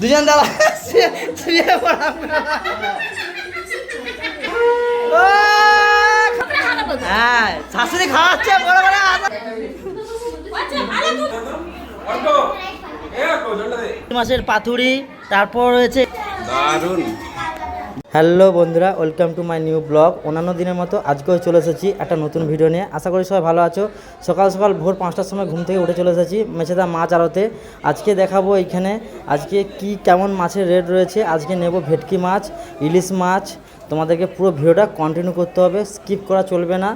দুজন দাদা শুয়ে পড়া। হ্যাঁ শাশুড়ি খাওয়াচ্ছে বড় বড় মাসের পাতুরি তারপর রয়েছে দারুণ হ্যালো বন্ধুরা, welcome to my new blog. অন্যান্য দিনের মতো আজকেও চলে এসেছি একটা নতুন ভিডিও নিয়ে। আশা করি সবাই ভালো আছো। সকাল সকাল ভোর পাঁচটার সময় ঘুম থেকে উঠে চলে এসেছি মেছেদা মাছ আড়তে। আজকে দেখাবো এইখানে, আজকে কি কেমন মাছের রেট রয়েছে। আজকে নেব ভেটকি মাছ, ইলিশ মাছ। তোমাদেরকে পুরো ভিডিওটা কন্টিনিউ করতে হবে স্কিপ করা চলবে না।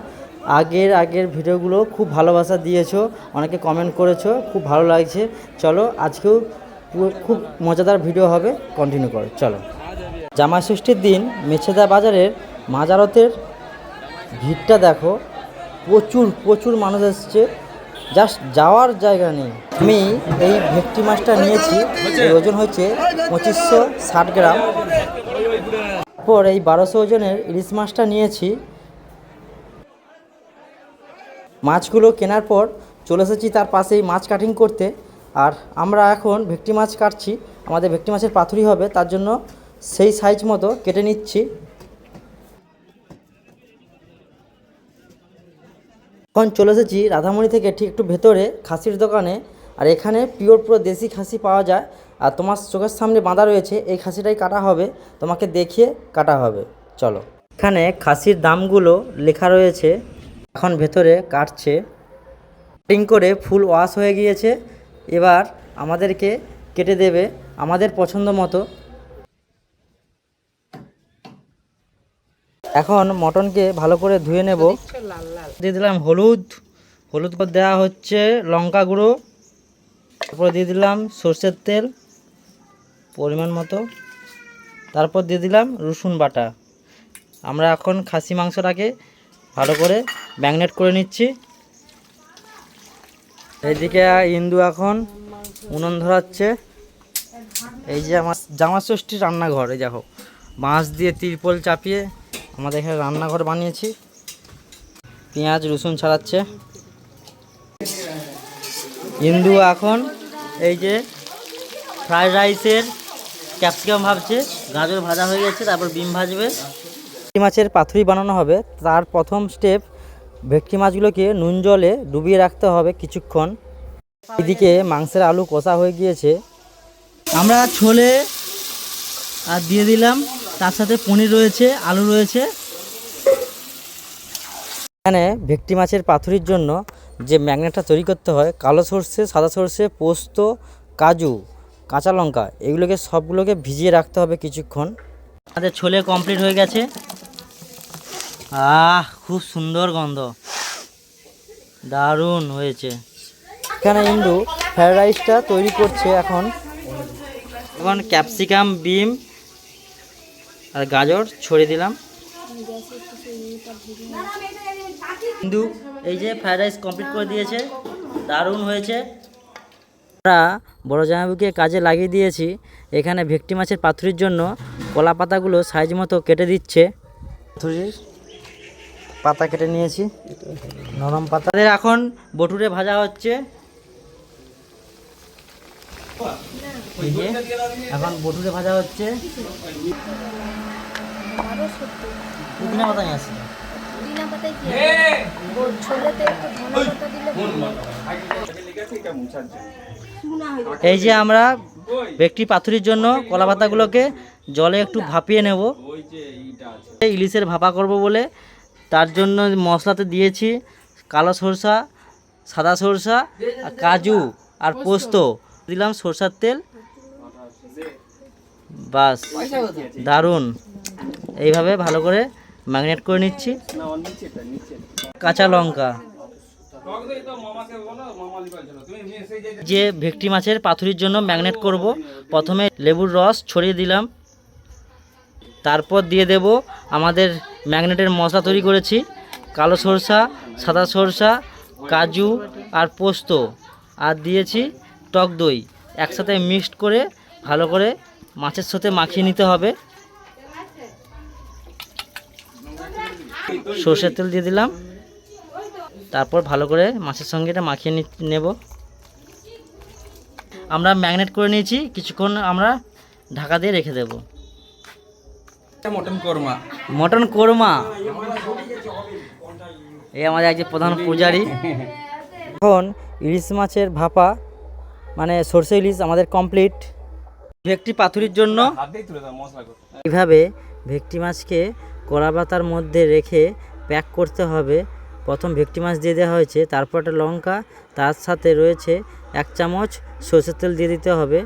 আগের আগের ভিডিওগুলো খুব ভালোবাসা দিয়েছ, অনেকে কমেন্ট করেছ, খুব ভালো লাগছে। চলো, আজকেও খুব মজাদার ভিডিও হবে কন্টিনিউ করো, চলো। জামা ষষ্ঠীর দিন মেছেদা বাজারের মাজারতের ভিড়টা দেখো। প্রচুর প্রচুর মানুষ এসছে। জাস্ট যাওয়ার জায়গা নেই। আমি এই ভেটকি মাছটা নিয়েছি। এর ওজন হচ্ছে পঁচিশশো ষাট গ্রাম। পর এই বারোশো ওজনের ইলিশ মাছটা নিয়েছি। মাছগুলো কেনার পর চলে এসেছি তার পাশেই মাছ কাটিং করতে। আর আমরা এখন ভেটকি মাছ কাটছি। আমাদের ভেটকি মাছের পাথুরি হবে, তার জন্য সেই সাইজ মতো কেটে নিচ্ছি। এখন চলে এসেছি রাধামণি থেকে ঠিক একটু ভেতরে খাসির দোকানে। আর এখানে পিওর পুরো দেশি খাসি পাওয়া যায়। আর তোমার চোখের সামনে বাঁধা রয়েছে, এই খাসিটাই কাটা হবে। তোমাকে দেখিয়ে কাটা হবে। চলো। এখানে খাসির দামগুলো লেখা রয়েছে। এখন ভেতরে কাটছে। কাটিং করে ফুল ওয়াশ হয়ে গিয়েছে। এবার আমাদেরকে কেটে দেবে। আমাদের পছন্দ মতো। এখন মটনকে ভালো করে ধুয়ে নেব। দিয়ে দিলাম হলুদ। হলুদ করে দেওয়া হচ্ছে লঙ্কা গুঁড়ো। তারপর দিয়ে দিলাম সর্ষের তেল, পরিমাণ মতো। তারপর দিয়ে দিলাম রসুন বাটা। আমরা এখন খাসি মাংসটাকে ভালো করে ম্যাগনেট করে নিচ্ছি। এইদিকে ইন্দু এখন উনুন ধরাচ্ছে। এই যে আমার জামা ষষ্ঠীর রান্নাঘর, এই দেখো। বাঁশ দিয়ে তিরপল চাপিয়ে আমাদের এখানে রান্নাঘর বানিয়েছি। পেঁয়াজ, রসুন ছাড়াচ্ছে। ইন্দু এখন এই যে ফ্রাইড রাইসের ক্যাপসিকাম ভাবছে, গাজর ভাজা হয়ে গেছে, তারপর বিম ভাজবে। ভেটকি মাছের পাথুরি বানানো হবে, তার প্রথম স্টেপ ভেটকি মাছগুলোকে নুন জলে ডুবিয়ে রাখতে হবে কিছুক্ষণ। এদিকে মাংসের আলু কষা হয়ে গিয়েছে। আমরা ছোলে আর দিয়ে দিলাম। তার সাথে পনির রয়েছে, আলু রয়েছে। এখানে ভেটকি মাছের পাথুরির জন্য যে ম্যাগনেটটা তৈরি করতে হয়, কালো সর্ষে, সাদা সর্ষে, পোস্ত, কাজু, কাঁচা লঙ্কা, এগুলোকে সবগুলোকে ভিজিয়ে রাখতে হবে কিছুক্ষণ। আমাদের ছোলে কমপ্লিট হয়ে গেছে। আহ, খুব সুন্দর গন্ধ। দারুণ হয়েছে। এখানে ইন্দু ফ্রাইড রাইসটা তৈরি করছে এখন। এখন ক্যাপসিকাম, বিম আর গাজর ছড়িয়ে দিলাম। কিন্তু এই যে ফ্রাইড রাইস কমপ্লিট করে দিয়েছে দারুণ হয়েছে। আমরা বড় জামাইবুকে কাজে লাগিয়ে দিয়েছি। এখানে ভেটকি মাছের পাথুরির জন্য কলা পাতাগুলো সাইজ মতো কেটে দিচ্ছে। পাথুরির পাতা কেটে নিয়েছি। নরম পাতাদের এখন বটুরে ভাজা হচ্ছে। এখন বটুরে ভাজা হচ্ছে। পুদিনা পাতা নিয়ে একটু এই যে আমরা ব্যক্তি পাথুরির জন্য কলা পাতাগুলোকে জলে একটু ভাপিয়ে নেব। ইলিশের ভাপা করব বলে। তার জন্য মশলাতে দিয়েছি কালো সরষা সাদা সরষা আর কাজু আর পোস্ত। দিলাম সরষার তেল। বাস, দারুণ। এইভাবে ভালো করে ম্যাগনেট করে নিচ্ছি। কাঁচা লঙ্কা। যে ভেটকি মাছের পাথুরির জন্য ম্যাগনেট করব, প্রথমে লেবুর রস ছড়িয়ে দিলাম। তারপর দিয়ে দেব আমাদের ম্যাগনেটের মশলা তৈরি করেছি। কালো সরষা, সাদা সরষা, কাজু আর পোস্ত। আর দিয়েছি টক দই একসাথে মিক্সড করে ভালো করে মাছের সাথে মাখিয়ে নিতে হবে। সর্ষের তেল দিয়ে দিলাম। তারপর ভালো করে মাছের সঙ্গে এটা মাখিয়ে নেব। আমরা ম্যাগনেট করে নিয়েছি কিছুক্ষণ আমরা ঢাকা দিয়ে রেখে দেবো। মটন কোরমা। মটন কোরমা। এই আমাদের একজন প্রধান পূজারি। এখন ইলিশ মাছের ভাপা মানে সর্ষে ইলিশ আমাদের কমপ্লিট ভেকটি পাথুরির জন্য এইভাবে ভেকটি মাছকে কড়া পাতার মধ্যে রেখে প্যাক করতে হবে। প্রথম ভেকটি মাছ দিয়ে দেওয়া হয়েছে তারপর একটা লঙ্কা তার সাথে রয়েছে এক চামচ সর্ষের তেল দিয়ে দিতে হবে।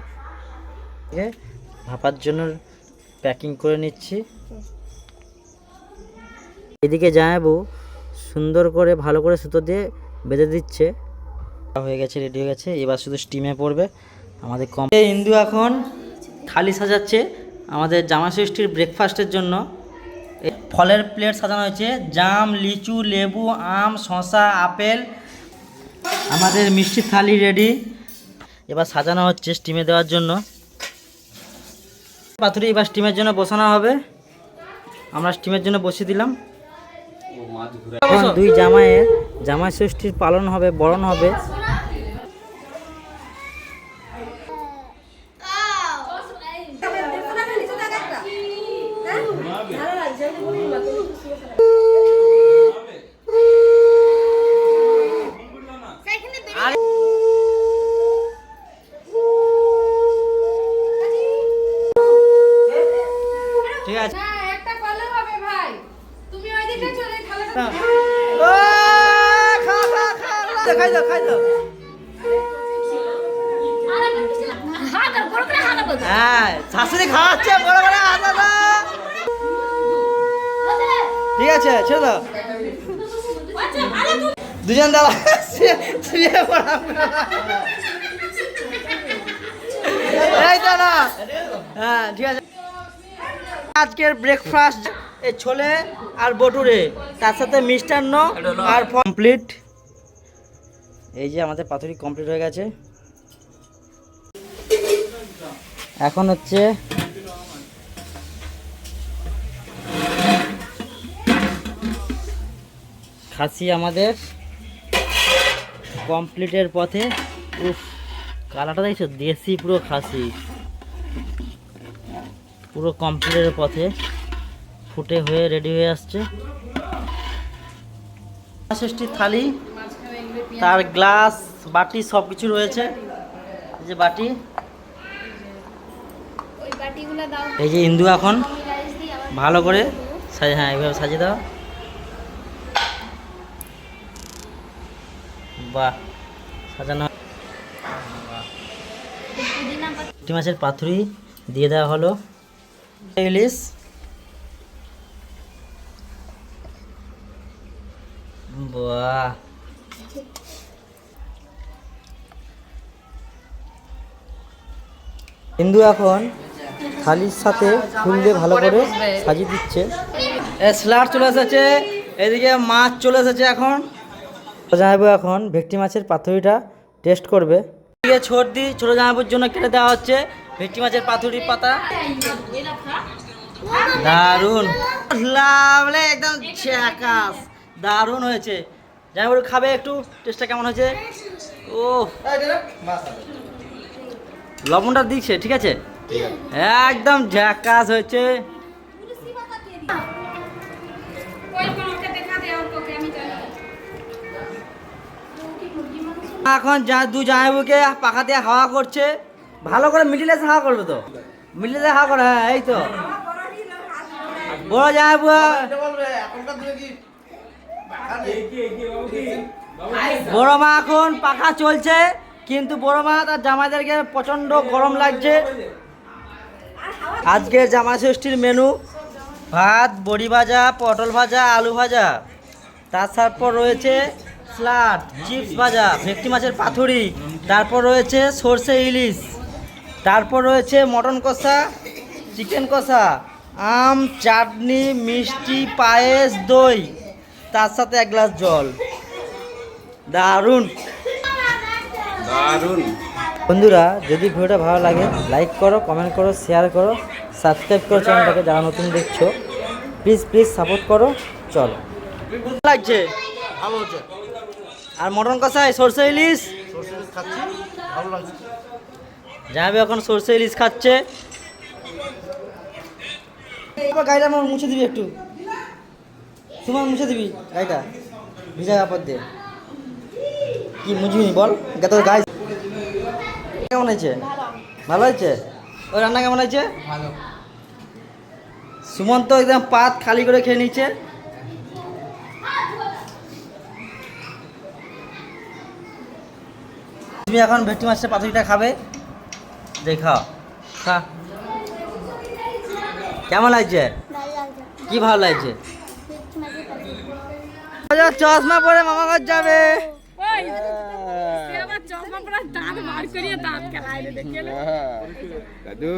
ভাপার জন্য প্যাকিং করে নিচ্ছি। এদিকে জানাব সুন্দর করে ভালো করে সুতো দিয়ে বেঁধে দিচ্ছে। হয়ে গেছে রেডি হয়ে গেছে। এবার শুধু স্টিমে পড়বে। আমাদের কম এই হিন্দু এখন থালি সাজাচ্ছে আমাদের জামা ষষ্ঠীর ব্রেকফাস্টের জন্য। ফলের প্লেট সাজানো হয়েছে। জাম লিচু লেবু আম শসা আপেল। আমাদের মিষ্টি থালি রেডি এবার সাজানো হচ্ছে স্টিমে দেওয়ার জন্য। পাথুরি এবার স্টিমের জন্য বসানো হবে। আমরা স্টিমের জন্য বসিয়ে দিলাম। দুই জামাইয়ের জামাই ষষ্ঠীর পালন হবে বরণ হবে। হ্যাঁ শাশুড়ি খাওয়াচ্ছে বড় বড় দাও ঠিক আছে ছেড়ে দাও। দুজন দাও শুয়ে পড়া। এই তো হ্যাঁ ঠিক আছে। আজকের ব্রেকফাস্ট এই ছোলে আর বটুরে তার সাথে মিষ্টান্ন আর কমপ্লিট এই যে আমাদের পাথরি কমপ্লিট হয়ে গেছে। এখন হচ্ছে খাসি আমাদের কমপ্লিটের পথে। উফ কালারটা দেখছ? দেশি পুরো খাসি। পুরো কমপ্লিটের পথে ফুটে হয়ে রেডি হয়ে আসছে। ষষ্ঠীর থালি, তার গ্লাস, বাটি সব কিছু রয়েছে যে বাটি এই যে ইন্দু এখন ভালো করে সাজি হ্যাঁ এইভাবে সাজিয়ে দাও। বাহ সাজানো। পুঁটি মাছের পাথুরি দিয়ে দেওয়া হলো। ইলিশ। বাহ। হিন্দু এখন থালির সাথে ফুল দিয়ে ভালো করে সাজিয়ে দিচ্ছে। স্লার চলে এসেছে। এদিকে মাছ চলে এসেছে এখন। জামাইবু এখন ভেটকি মাছের পাতুরিটা টেস্ট করবে। এদিকে ছোট দি ছোট জামাইবুর জন্য কেটে দেওয়া হচ্ছে ভেটকি মাছের পাতুরি পাতা। দারুণ লাভলে একদম ঝাকাস দারুণ হয়েছে। জামাইবু খাবে একটু টেস্টটা কেমন হয়েছে? ও লবণটা দিচ্ছে ঠিক আছে? একদম ঝাকাস হয়েছে। এখন দু জামাইবুকে পাখা দিয়ে হাওয়া করছে। ভালো করে মিডিলে হাওয়া করবে তো। মিডিলে হাওয়া করে হ্যাঁ এই তো। বড় জামাইবু বড় মা এখন পাখা চলছে, কিন্তু বড় মা তার জামাইদেরকে প্রচণ্ড গরম লাগছে। আজকের জামা ষষ্ঠীর মেনু ভাত বড়ি ভাজা পটল ভাজা আলু ভাজা। তার তারপর রয়েছে স্লাড চিপস ভাজা ভেটকি মাছের পাথুরি তারপর রয়েছে সর্ষে ইলিশ। তারপর রয়েছে মটন কষা চিকেন কষা আম চাটনি মিষ্টি পায়েস দই। তার সাথে এক গ্লাস জল। দারুণ। দারুণ বন্ধুরা যদি ভিডিওটা ভালো লাগে লাইক করো কমেন্ট করো শেয়ার করো। সাবস্ক্রাইব করো চ্যানেলটাকে যারা নতুন দেখছ প্লিজ প্লিজ সাপোর্ট করো চলো। লাগছে? ভালো হচ্ছে। আর মটন কষাই সরষে ইলিশ? ভালো লাগছে। যাবে এখন সরষে ইলিশ খাচ্ছে। গাড়িটা আমার মুছে দিবি একটু। সুমন মুছে দিবি গাড়িটা ভিজা কাপড় দিয়ে। কি মুছবি বল। তোর কেমন হয়েছে? ভালো হয়েছে? ওই রান্না কেমন হয়েছে? ভালো। সুমন তো একদম পাত খালি করে খেয়ে নিচ্ছে তুমি এখন ভেটকি মাছের পাতুরিটা খাবে। দেখা। খা। কেমন লাগছে? কি ভালো লাগছে। চশমা পরে মামা ঘর যাবে আবার চশমা পরা দাঁত বার খেলায় রে দাদু।